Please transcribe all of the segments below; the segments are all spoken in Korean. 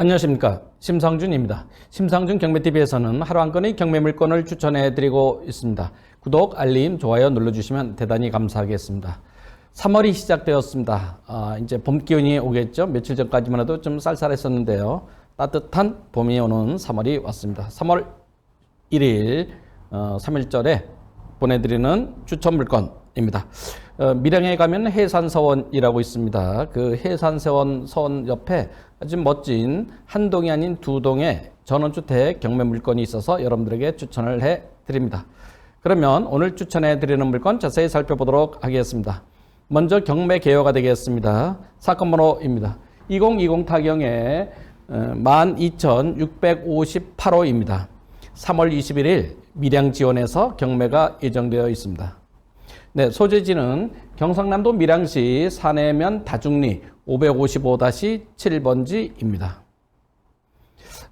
안녕하십니까. 심상준입니다. 심상준 경매TV에서는 하루 한 건의 경매 물건을 추천해 드리고 있습니다. 구독, 알림, 좋아요 눌러주시면 대단히 감사하겠습니다. 3월이 시작되었습니다. 아, 이제 봄 기운이 오겠죠. 며칠 전까지만 해도 좀 쌀쌀했었는데요. 따뜻한 봄이 오는 3월이 왔습니다. 3월 1일 어, 3일절에 보내드리는 추천 물건 입니다. 어, 밀양에 가면 해산서원이라고 있습니다. 그 해산서원 서원 옆에 아주 멋진 한 동이 아닌 두 동의 전원주택 경매 물건이 있어서 여러분들에게 추천을 해 드립니다. 그러면 오늘 추천해 드리는 물건 자세히 살펴보도록 하겠습니다. 먼저 경매 개요가 되겠습니다. 사건 번호입니다. 2020 타경에 12,658호입니다. 3월 21일 밀양 지원에서 경매가 예정되어 있습니다. 네, 소재지는 경상남도 밀양시 산해면 다중리 555-7번지입니다.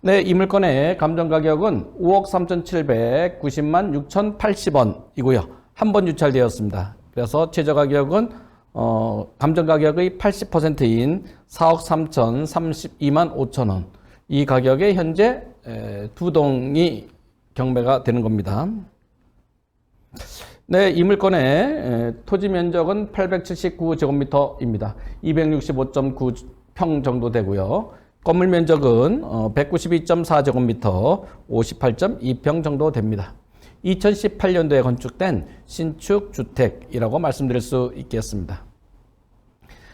네, 이 물건의 감정 가격은 5억 3,790만 6,080원이고요. 한 번 유찰되었습니다. 그래서 최저 가격은 어, 감정 가격의 80%인 4억 3,032만 5천 원. 이 가격에 현재 에, 두 동이 경매가 되는 겁니다. 네, 이 물건의 에, 토지 면적은 879제곱미터입니다. 265.9평 정도 되고요. 건물 면적은 어, 192.4제곱미터, 58.2평 정도 됩니다. 2018년도에 건축된 신축 주택이라고 말씀드릴 수 있겠습니다.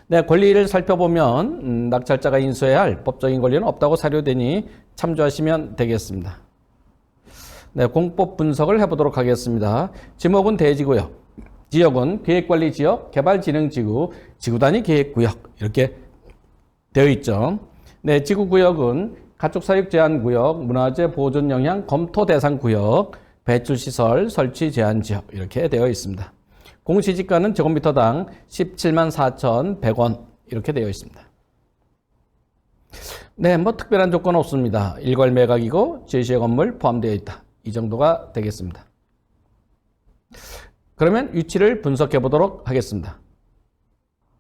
네, 권리를 살펴보면 음, 낙찰자가 인수해야 할 법적인 권리는 없다고 사료되니 참조하시면 되겠습니다. 네, 공법 분석을 해보도록 하겠습니다. 지목은 대지구역, 지역은 계획관리지역, 개발진흥지구, 지구단위 계획구역 이렇게 되어 있죠. 네, 지구구역은 가축사육 제한구역, 문화재 보존 영향 검토 대상 구역, 배출시설 설치 제한 지역 이렇게 되어 있습니다. 공시지가는 제곱미터당 17만 4,100원 이렇게 되어 있습니다. 네, 뭐 특별한 조건 없습니다. 일괄 매각이고 제시의 건물 포함되어 있다. 이 정도가 되겠습니다. 그러면 위치를 분석해 보도록 하겠습니다.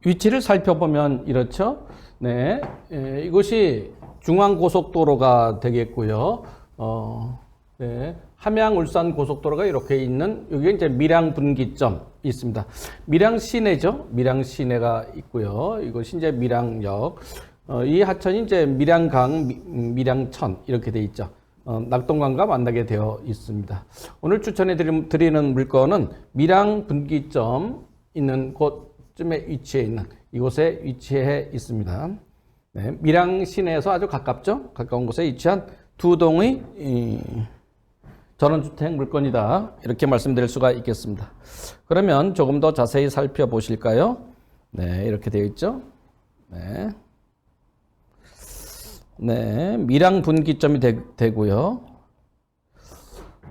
위치를 살펴보면 이렇죠. 네, 에, 이곳이 중앙고속도로가 되겠고요. 어, 네, 함양 울산 고속도로가 이렇게 있는 여기 이제 밀양 분기점 있습니다. 밀양 시내죠. 밀양 시내가 있고요. 이것이 이제 밀양역. 어, 이 하천이 이제 밀양강, 미, 밀양천 이렇게 돼 있죠. 어, 낙동강과 만나게 되어 있습니다. 오늘 추천해 드리는 물건은 밀양 분기점 있는 곳쯤에 위치해 있는 이곳에 위치해 있습니다. 네, 밀양 시내에서 아주 가깝죠. 가까운 곳에 위치한 두 동의 이, 전원주택 물건이다. 이렇게 말씀드릴 수가 있겠습니다. 그러면 조금 더 자세히 살펴보실까요? 네, 이렇게 되어 있죠. 네. 네, 밀양 분기점이 되, 고요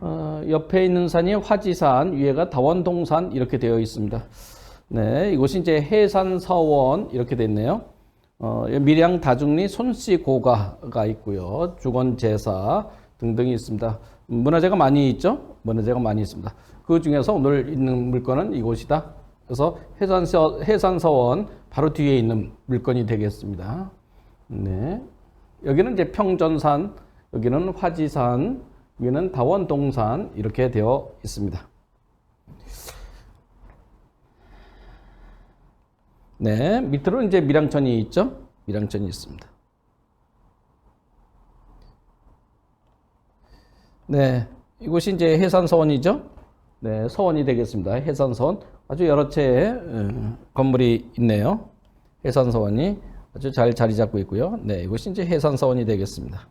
어, 옆에 있는 산이 화지산, 위에가 다원동산 이렇게 되어 있습니다. 네, 이곳이 이제 해산 서원 이렇게 됐네요. 어, 밀양 다중리 손씨 고가가 있고요. 주건 제사 등등이 있습니다. 문화재가 많이 있죠? 문화재가 많이 있습니다. 그 중에서 오늘 있는 물건은 이곳이다. 그래서 해산서, 해산서원 바로 뒤에 있는 물건이 되겠습니다. 네. 여기는 이제 평전산, 여기는 화지산, 여기는 다원동산 이렇게 되어 있습니다. 네, 밑으로 이제 밀양천이 있죠? 밀양천이 있습니다. 네, 이곳이 이제 해산서원이죠? 네, 서원이 되겠습니다. 해산서원. 아주 여러 채의 어, 건물이 있네요. 해산서원이 아주 잘 자리 잡고 있고요. 네, 이곳이 이제 해산서원이 되겠습니다.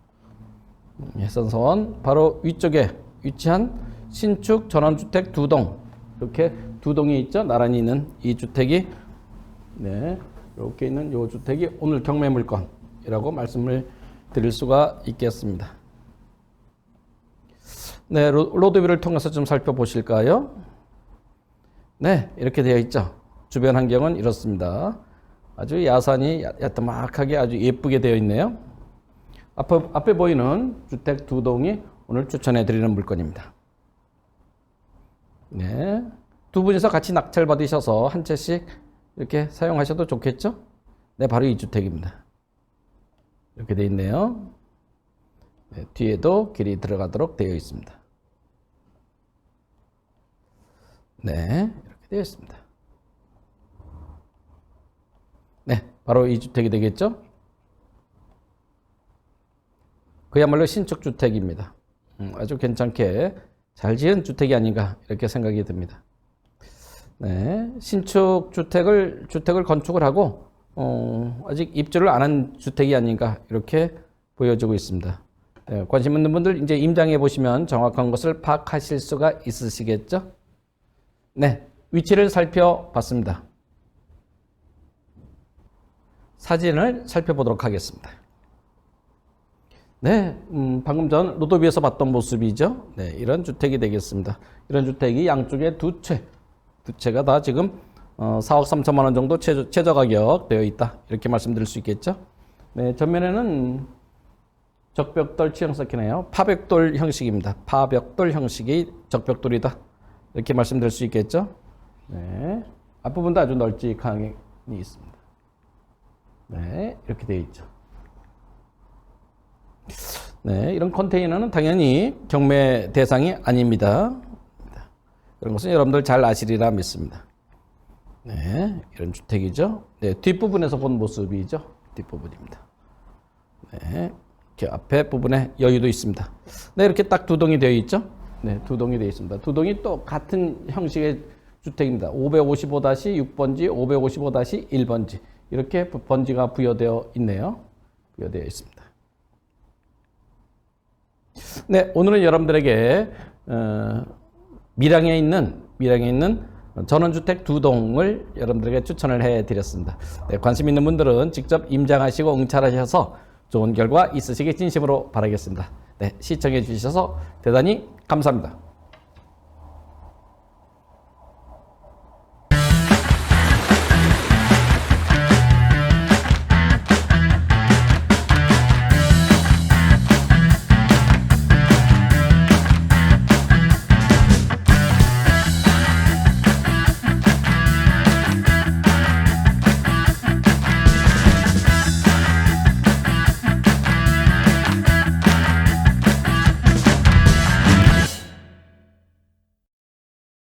음, 해산서원 바로 위쪽에 위치한 신축 전원주택 두 동. 이렇게 두 동이 있죠. 나란히 있는 이 주택이 네, 이렇게 있는 이 주택이 오늘 경매 물건이라고 말씀을 드릴 수가 있겠습니다. 네, 로드뷰를 통해서 좀 살펴보실까요? 네, 이렇게 되어 있죠. 주변 환경은 이렇습니다. 아주 야산이 야따막하게 아주 예쁘게 되어 있네요. 앞에, 앞에 보이는 주택 두 동이 오늘 추천해 드리는 물건입니다. 네. 두 분이서 같이 낙찰 받으셔서 한 채씩 이렇게 사용하셔도 좋겠죠? 네, 바로 이 주택입니다. 이렇게 되어 있네요. 네, 뒤에도 길이 들어가도록 되어 있습니다. 네, 이렇게 되어 있습니다. 네, 바로 이 주택이 되겠죠? 그야말로 신축 주택입니다. 음, 아주 괜찮게 잘 지은 주택이 아닌가 이렇게 생각이 듭니다. 네, 신축 주택을 주택을 건축을 하고 어, 아직 입주를 안 한 주택이 아닌가 이렇게 보여지고 있습니다. 네, 관심 있는 분들 이제 임장해 보시면 정확한 것을 파악하실 수가 있으시겠죠? 네, 위치를 살펴봤습니다. 사진을 살펴보도록 하겠습니다. 네, 음, 방금 전 로도비에서 봤던 모습이죠. 네, 이런 주택이 되겠습니다. 이런 주택이 양쪽에 두 채, 두 채가 다 지금 어, 4억 3천만 원 정도 최저, 최저 가격 되어 있다. 이렇게 말씀드릴 수 있겠죠. 네, 전면에는 적벽돌 쌓기네요. 파벽돌 형식입니다. 파벽돌 형식이 적벽돌이다. 이렇게 말씀드릴 수 있겠죠. 네, 앞부분도 아주 널찍하게 있습니다. 네, 이렇게 되어 있죠. 네, 이런 컨테이너는 당연히 경매 대상이 아닙니다. 그런 것은 여러분들 잘 아시리라 믿습니다. 네, 이런 주택이죠. 네, 뒷부분에서 본 모습이죠. 뒷부분입니다. 네, 이렇게 앞에 부분에 여유도 있습니다. 네, 이렇게 딱 두 동이 되어 있죠. 네, 두 동이 되어 있습니다. 두 동이 또 같은 형식의 주택입니다. 555-6번지, 555-1번지 이렇게 번지가 부여되어 있네요. 부여되어 있습니다. 네, 오늘은 여러분들에게 어, 밀양에 있는 밀양에 있는 전원주택 두 동을 여러분들에게 추천을 해드렸습니다. 네, 관심 있는 분들은 직접 임장하시고 응찰하셔서 좋은 결과 있으시길 진심으로 바라겠습니다. 네, 시청해 주셔서 대단히 감사합니다.